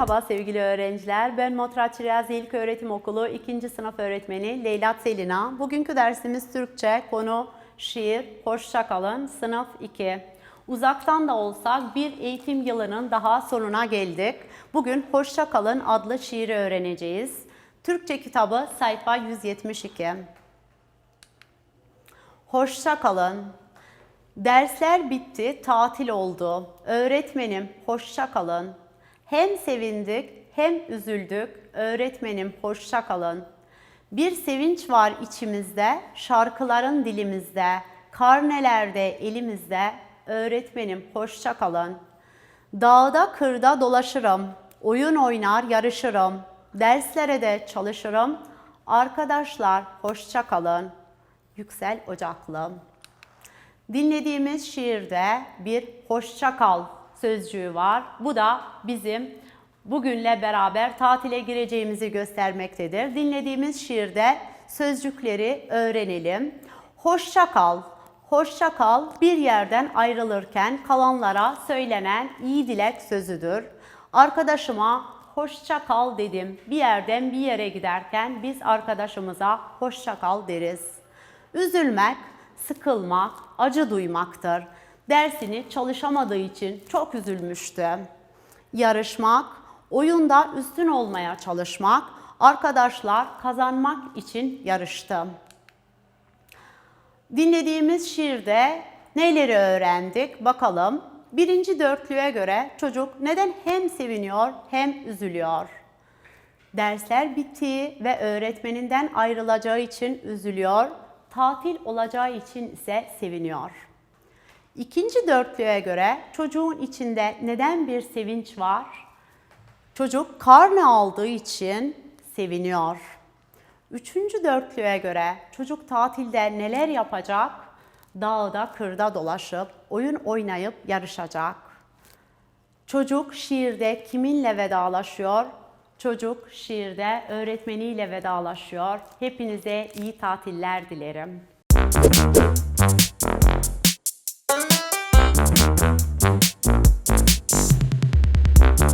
Merhaba sevgili öğrenciler. Ben Motraç Riyazi İlköğretim Okulu 2. sınıf öğretmeni Leyla Selina. Bugünkü dersimiz Türkçe, konu şiir. Hoşça kalın. Sınıf 2. Uzaktan da olsak bir eğitim yılının daha sonuna geldik. Bugün Hoşça kalın adlı şiiri öğreneceğiz. Türkçe kitabı sayfa 172. Hoşça kalın. Dersler bitti, tatil oldu. Öğretmenim hoşça kalın. Hem sevindik hem üzüldük. Öğretmenim hoşça kalın. Bir sevinç var içimizde, şarkıların dilimizde, karnelerde elimizde. Öğretmenim hoşça kalın. Dağda kırda dolaşırım, oyun oynar yarışırım. Derslere de çalışırım. Arkadaşlar hoşça kalın. Yüksel Ocaklı. Dinlediğimiz şiirde bir hoşça kal sözcüğü var. Bu da bizim bugünle beraber tatile gireceğimizi göstermektedir. Dinlediğimiz şiirde sözcükleri öğrenelim. Hoşça kal. Hoşça kal bir yerden ayrılırken kalanlara söylenen iyi dilek sözüdür. Arkadaşıma hoşça kal dedim. Bir yerden bir yere giderken biz arkadaşımıza hoşça kal deriz. Üzülmek, sıkılmak, acı duymaktır. Dersini çalışamadığı için çok üzülmüştü. Yarışmak, oyunda üstün olmaya çalışmak, arkadaşlar kazanmak için yarıştı. Dinlediğimiz şiirde neleri öğrendik bakalım. Birinci dörtlüğe göre çocuk neden hem seviniyor hem üzülüyor? Dersler bittiği ve öğretmeninden ayrılacağı için üzülüyor, tatil olacağı için ise seviniyor. İkinci dörtlüğe göre çocuğun içinde neden bir sevinç var? Çocuk karne aldığı için seviniyor. Üçüncü dörtlüğe göre çocuk tatilde neler yapacak? Dağda, kırda dolaşıp, oyun oynayıp yarışacak. Çocuk şiirde kiminle vedalaşıyor? Çocuk şiirde öğretmeniyle vedalaşıyor. Hepinize iyi tatiller dilerim.